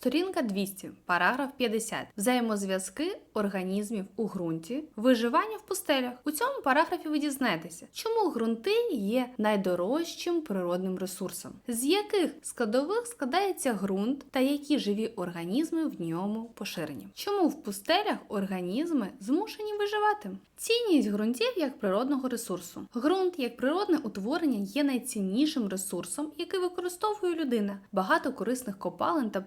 Сторінка 200, параграф 50. Взаємозв'язки організмів у ґрунті, виживання в пустелях. У цьому параграфі ви дізнаєтеся, чому ґрунти є найдорожчим природним ресурсом, з яких складових складається ґрунт та які живі організми в ньому поширені. Чому в пустелях організми змушені виживати? Цінність ґрунтів як природного ресурсу. Ґрунт як природне утворення є найціннішим ресурсом, який використовує людина. Багато корисних копалин та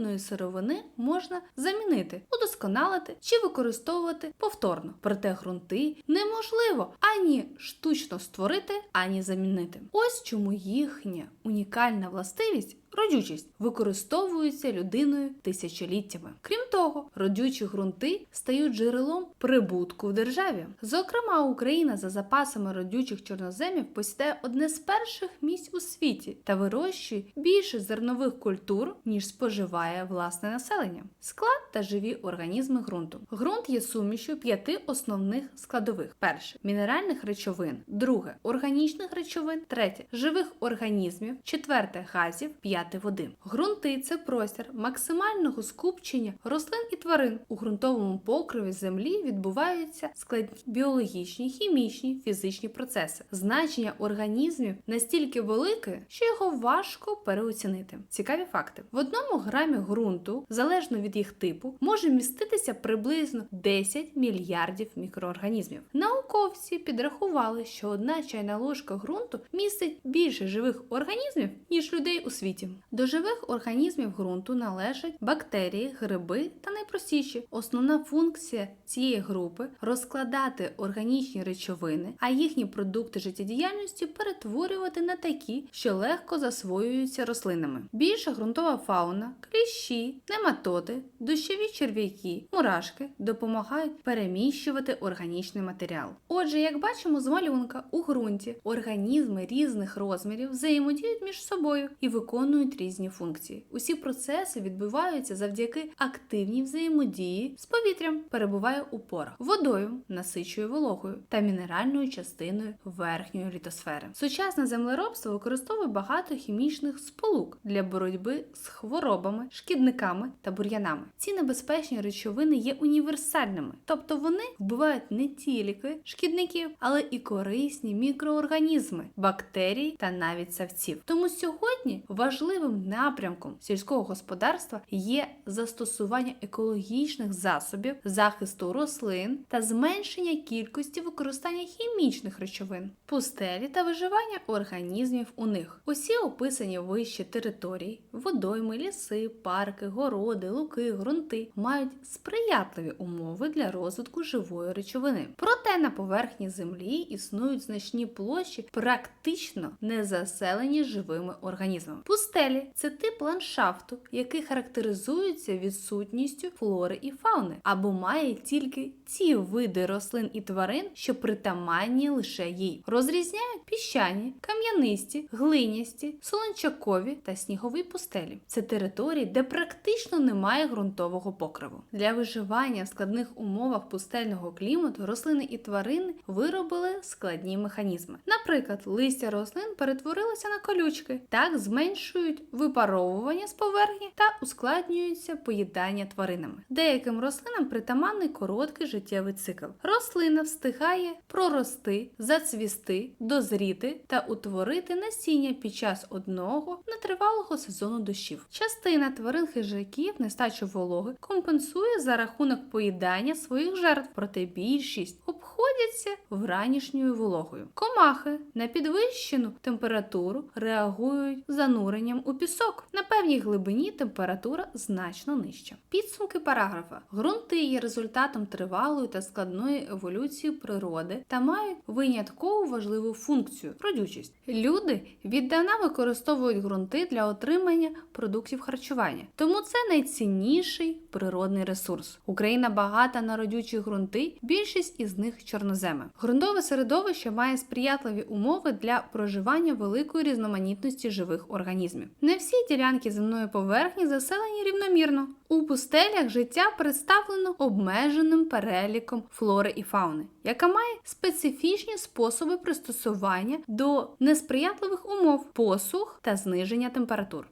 природної сировини можна замінити, удосконалити чи використовувати повторно. Проте ґрунти неможливо ані штучно створити, ані замінити. Ось чому їхня унікальна властивість. Родючість використовується людиною тисячоліттями. Крім того, родючі ґрунти стають джерелом прибутку в державі. Зокрема, Україна за запасами родючих чорноземів посідає одне з перших місць у світі та вирощує більше зернових культур, ніж споживає власне населення. Склад та живі організми ґрунту. Ґрунт є сумішю п'яти основних складових: перше мінеральних речовин, друге органічних речовин, третє живих організмів, четверте газів, п'яте води. Ґрунти це простір максимального скупчення рослин і тварин. У ґрунтовому покриві землі відбуваються складні біологічні, хімічні, фізичні процеси. Значення організмів настільки велике, що його важко переоцінити. Цікаві факти: в одному грамі ґрунту, залежно від їх типу, може міститися приблизно 10 мільярдів мікроорганізмів. Науковці підрахували, що одна чайна ложка ґрунту містить більше живих організмів, ніж людей у світі. До живих організмів ґрунту належать бактерії, гриби та найпростіші. Основна функція цієї групи розкладати органічні речовини, а їхні продукти життєдіяльності перетворювати на такі, що легко засвоюються рослинами. Більша ґрунтова фауна, кліщі, нематоди, дощові черв'яки, мурашки допомагають переміщувати органічний матеріал. Отже, як бачимо з малюнка, у ґрунті організми різних розмірів взаємодіють між собою і виконують різні функції. Усі процеси відбуваються завдяки активній взаємодії з повітрям, перебуває у порах, водою, насичує вологою та мінеральною частиною верхньої літосфери. Сучасне землеробство використовує багато хімічних сполук для боротьби з хворобами, шкідниками та бур'янами. Ці небезпечні речовини є універсальними, тобто вони вбивають не тільки шкідників, але і корисні мікроорганізми, бактерій та навіть савців. Тому сьогодні важливим напрямком сільського господарства є застосування екологічних засобів захисту рослин та зменшення кількості використання хімічних речовин, пустелі та виживання організмів у них. Усі описані вище території, водойми, ліси, парки, городи, луки, ґрунти мають сприятливі умови для розвитку живої речовини. Проте на поверхні землі існують значні площі, практично не заселені живими організмами. Пустелі це тип ландшафту, який характеризується відсутністю флори і фауни, або має тільки ті види рослин і тварин, що притаманні лише їй. Розрізняють піщані, кам'янисті, глинясті, солончакові та снігові пустелі. Це території, де практично немає ґрунтового покриву. Для виживання в складних умовах пустельного клімату рослини і тварини виробили складні механізми. Наприклад, листя рослин перетворилося на колючки, так зменшують випаровування з поверхні та ускладнюється поїдання тваринами. Деяким рослинам притаманний короткий життєвий цикл. Рослина встигає прорости, зацвісти, дозріти та утворити насіння під час одного нетривалого сезону дощів. Частина тварин хижаків нестачу вологи компенсує за рахунок поїдання своїх жертв, проте більшість обходяться вранішньою вологою. Комахи на підвищену температуру реагують зануренням у пісок. На певній глибині температура значно нижча. Підсумки параграфа: ґрунти є результатом тривалої та складної еволюції природи та мають винятково важливу функцію родючість. Люди віддавна використовують ґрунти для отримання продуктів харчування, тому це найцінніший природний ресурс. Україна багата на родючі ґрунти, більшість із них чорноземи. Ґрунтове середовище має сприятливі умови для проживання великої різноманітності живих організмів. Не всі ділянки земної поверхні заселені рівномірно. У пустелях життя представлено обмеженим переліком флори і фауни, яка має специфічні способи пристосування до несприятливих умов, посух та зниження температур.